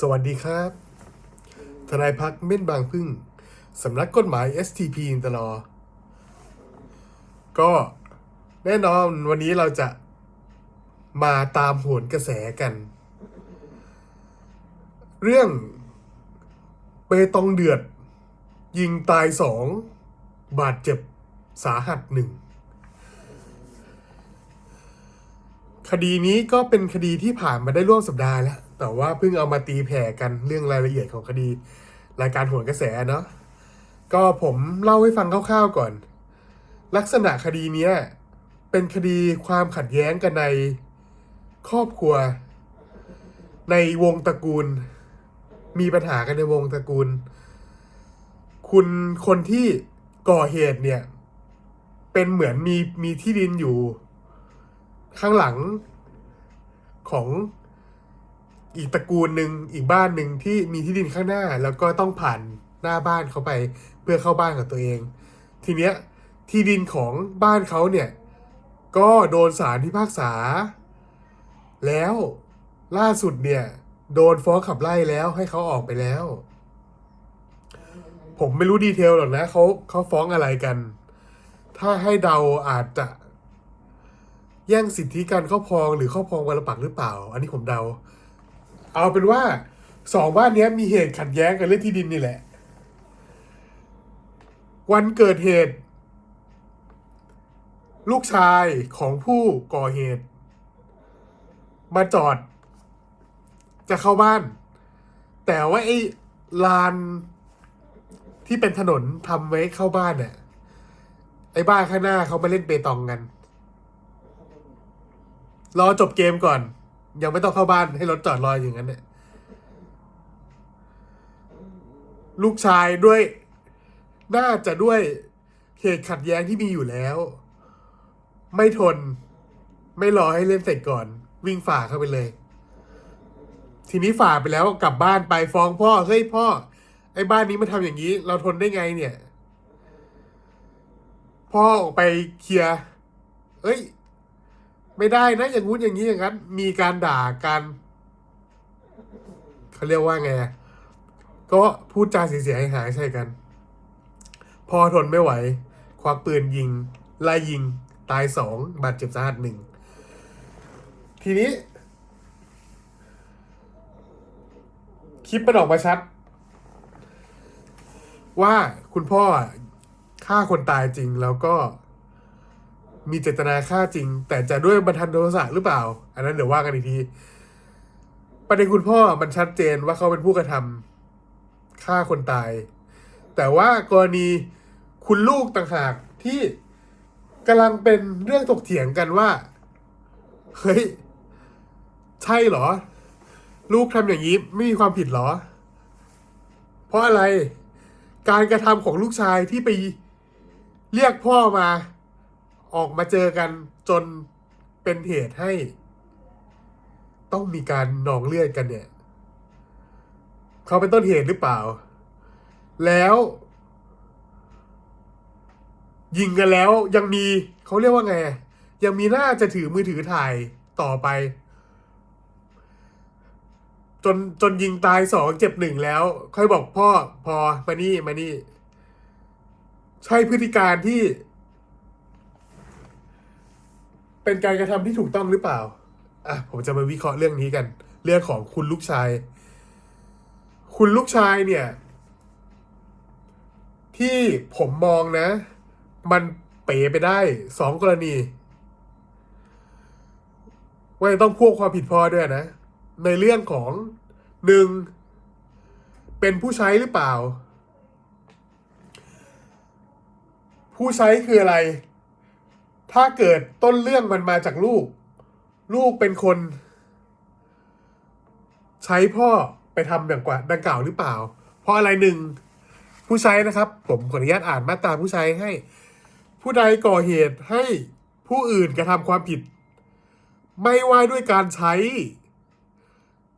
สวัสดีครับ ทนายพักเม่นบางพึ่ง สำนักกฎหมาย STP อินตลอก็แน่นอนวันนี้เราจะมาตามโหนกระแสกัน เรื่องเปตองเดือด ยิงตายสองบาดเจ็บสาหัสหนึ่งคดีนี้ก็เป็นคดีที่ผ่านมาได้ร่วมสัปดาห์แล้ว แต่ว่าเพิ่งเอามาตีแผ่กันเรื่องรายละเอียดของคดี รายการโหนกระแสเนาะก็ผมเล่าให้ฟังคร่าวๆก่อน ลักษณะคดีเนี้ยเป็นคดีความขัดแย้งกันในครอบครัว ในวงตระกูล มีปัญหากันในวงตระกูล คุณคนที่ก่อเหตุเนี่ย เป็นเหมือนมีมีที่ดินอยู่ ข้างหลังของ อีกตระกูลหนึ่งอีกบ้านหนึ่งที่มีที่ดินข้างหน้า แล้วก็ต้องผ่านหน้าบ้านเขาไปเพื่อเข้าบ้านของตัวเอง ทีเนี้ยที่ดินของบ้านเขาเนี่ยก็โดนศาลพิพากษา แล้วล่าสุดเนี่ยโดนฟ้องขับไล่แล้วให้เขาออกไปแล้ว ผมไม่รู้ดีเทลหรอกนะเขาเขาฟ้องอะไรกัน ถ้าให้เดาอาจจะ แย่งสิทธิการครอบครองหรือครอบครองวรปักหรือเปล่า อันนี้ผมเดา เอาเป็นว่าสองบ้านนี้มีเหตุขัดแย้งกันเรื่องที่ดินนี่แหละ วันเกิดเหตุ ลูกชายของผู้ก่อเหตุ มาจอด จะเข้าบ้าน แต่ว่าไอ้ลานที่เป็นถนนทำไว้เข้าบ้านเนี่ยไอ้บ้านข้างหน้าเขามาเล่นเปตองกัน รอจบเกมก่อน ยังไม่ต้องเข้าบ้านให้รถจอดรอยอย่างนั้นเนี่ยลูกชายด้วย น่าจะด้วยเหตุขัดแย้งที่มีอยู่แล้ว ไม่ทน ไม่รอให้เล่นเสร็จก่อน วิ่งฝ่าเข้าไปเลย ทีนี้ฝ่าไปแล้วกลับบ้านไปฟ้องพ่อเฮ้ยพ่อ ไอ้บ้านนี้มาทำอย่างนี้ เราทนได้ไงเนี่ย พ่อออกไปเคลียร์เอ้ย ไม่ได้นะอย่างงู้นอย่างนี้อย่างนั้น มีการด่ากันเขาเรียกว่าไงก็พูดจาเสียหายหายใช่กัน พอทนไม่ไหว ควักปืนยิงไล่ยิงตายสองบาดเจ็บสาหัสหนึ่งทีนี้ คลิปมันออกมาชัด ว่าคุณพ่อฆ่าคนตายจริงแล้วก็ มีเจตนาฆ่าจริง แต่จะด้วยบันทันโทสะหรือเปล่า อันนั้นเดี๋ยวว่ากันอีกที ประเด็นคุณพ่อมันชัดเจนว่าเขาเป็นผู้กระทำฆ่าคนตาย แต่ว่ากรณีคุณลูกต่างหากที่กำลังเป็นเรื่องถกเถียงกันว่า เฮ้ย ใช่เหรอ ลูกทำอย่างนี้ไม่มีความผิดเหรอ เพราะอะไรการกระทำของลูกชายที่ไปเรียกพ่อมา ออกมาเจอกันจนเป็นเหตุให้ ต้องมีการหนองเลือดกันเนี่ย เขาเป็นต้นเหตุหรือเปล่า แล้ว ยิงกันแล้วยังมีเขาเรียกว่าไง ยังมีหน้าจะถือมือถือถ่ายต่อไป จนจนยิงตายสองเจ็บหนึ่งแล้ว ค่อยบอกพ่อพอมานี่มานี่ ใช่พฤติการที่ เป็นการกระทำที่ถูกต้องหรือเปล่า อะ ผมจะมาวิเคราะห์เรื่องนี้กัน เรื่องของคุณลูกชาย คุณลูกชายเนี่ย ที่ผมมองนะ มันเป๋ไปได้สองกรณี ว่าจะต้องพ่วงความผิดพ่อด้วยนะ ในเรื่องของหนึ่งเป็นผู้ใช้หรือเปล่า ผู้ใช้คืออะไร ถ้าเกิดต้นเรื่องมันมาจากลูก ลูกเป็นคน ใช้พ่อไปทำอย่างกว่าดังกล่าวหรือเปล่า เพราะอะไรหนึ่งผู้ใช้นะครับ ผมขออนุญาตอ่านมาตราผู้ใช้ให้ ผู้ใดก่อเหตุให้ผู้อื่นกระทำความผิด ไม่ว่าด้วยการใช้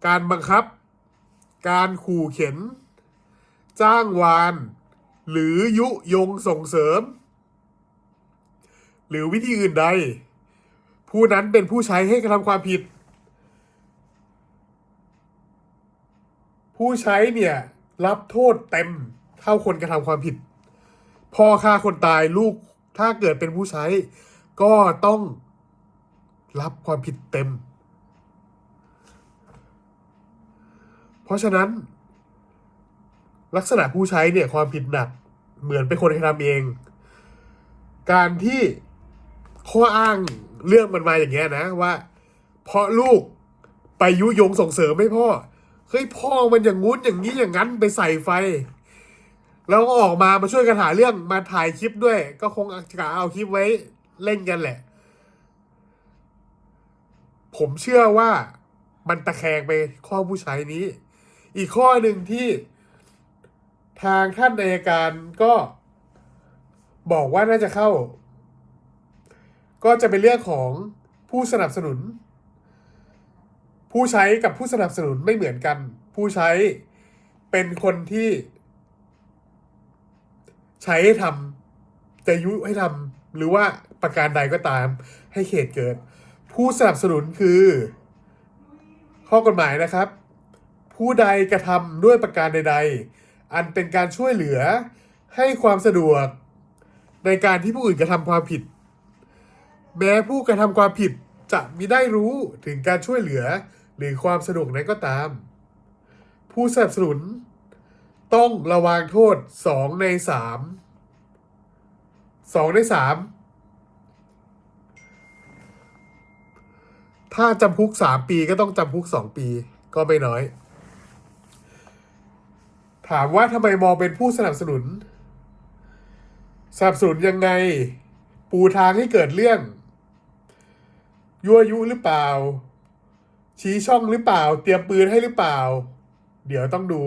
การบังคับ การขู่เข็น จ้างวาน หรือยุยงส่งเสริม หรือวิธีอื่นใด ผู้นั้นเป็นผู้ใช้ให้กระทำความผิด ผู้ใช้เนี่ย รับโทษเต็มเท่าคนกระทำความผิดพ่อฆ่าคนตายลูกถ้าเกิดเป็นผู้ใช้ ก็ต้องรับความผิดเต็ม เพราะฉะนั้น ลักษณะผู้ใช้เนี่ยความผิดหนักเหมือนเป็นคนกระทำเอง การที่ ข้ออ้างเรื่องมันมาอย่างเงี้ยนะว่า เพราะลูกไปยุยงส่งเสริมให้พ่อเฮ้ยพ่อมันอย่างงู้นอย่างนี้อย่างนั้นไปใส่ไฟ แล้วก็ออกมามาช่วยกันหาเรื่องมาถ่ายคลิปด้วย ก็คงจะเอาคลิปไว้เล่นกันแหละ ผมเชื่อว่ามันตะแคงไปข้อผู้ใช้นี้ อีกข้อหนึ่งที่ทางท่านอัยการก็บอกว่าน่าจะเข้า ก็จะเป็นเรื่องของผู้สนับสนุน ผู้ใช้กับผู้สนับสนุนไม่เหมือนกัน ผู้ใช้เป็นคนที่ ใช้ให้ทำจะยุให้ทำหรือว่าประการใดก็ตามให้เขตเกิด ผู้สนับสนุนคือ ข้อกฎหมายนะครับ ผู้ใดกระทำด้วยประการใด ๆ อันเป็นการช่วยเหลือให้ความสะดวกในการที่ผู้อื่นกระทำความผิด แม้ผู้กระทำความผิดจะมิได้รู้ถึงการช่วยเหลือหรือความสะดวกนั้นก็ตาม ผู้สนับสนุน ต้องระวางโทษสองในสามสองในสามถ้าจำคุกสามปีก็ต้องจำคุกสองปีก็ไม่น้อย ถามว่าทำไมมองเป็นผู้สนับสนุน สนับสนุนยังไง ปูทางให้เกิดเรื่อง ยั่วยุหรือเปล่า ชี้ช่องหรือเปล่า เตรียมปืนให้หรือเปล่า เดี๋ยวต้องดู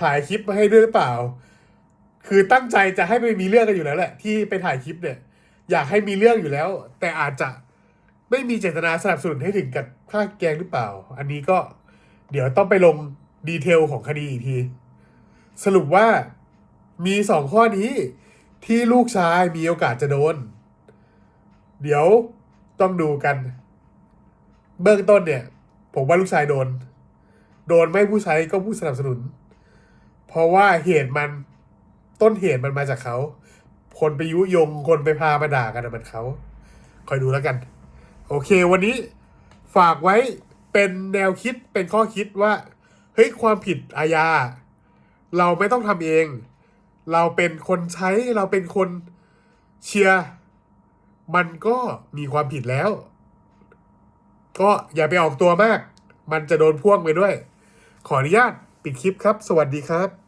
ถ่ายคลิปมาให้ด้วยหรือเปล่า คือตั้งใจจะให้ไปมีเรื่องกันอยู่แล้วแหละ ที่ไปถ่ายคลิปเนี่ย อยากให้มีเรื่องอยู่แล้ว แต่อาจจะไม่มีเจตนาสนับสนุนให้ถึงกับฆ่าแกงหรือเปล่า อันนี้ก็เดี๋ยวต้องไปลงดีเทลของคดีอีกที สรุปว่ามีสองข้อนี้ที่ลูกชายมีโอกาสจะโดน เดี๋ยวต้องดูกัน เบื้องต้นเนี่ย ผมว่าลูกชายโดน โดนไม่ผู้ใช้ก็ผู้สนับสนุน เพราะว่าเหตุมันต้นเหตุมันมาจากเขา คนไปยุยงคนไปพามาด่ากันมันเขา คอยดูแล้วกัน โอเค วันนี้ฝากไว้เป็นแนวคิดเป็นข้อคิดว่า เฮ้ยความผิดอาญา เราไม่ต้องทำเอง เราเป็นคนใช้เราเป็นคนเชียร์มันก็มีความผิดแล้ว ก็อย่าไปออกตัวมาก มันจะโดนพ่วงไปด้วย ขออนุญาตปิดคลิปครับ สวัสดีครับ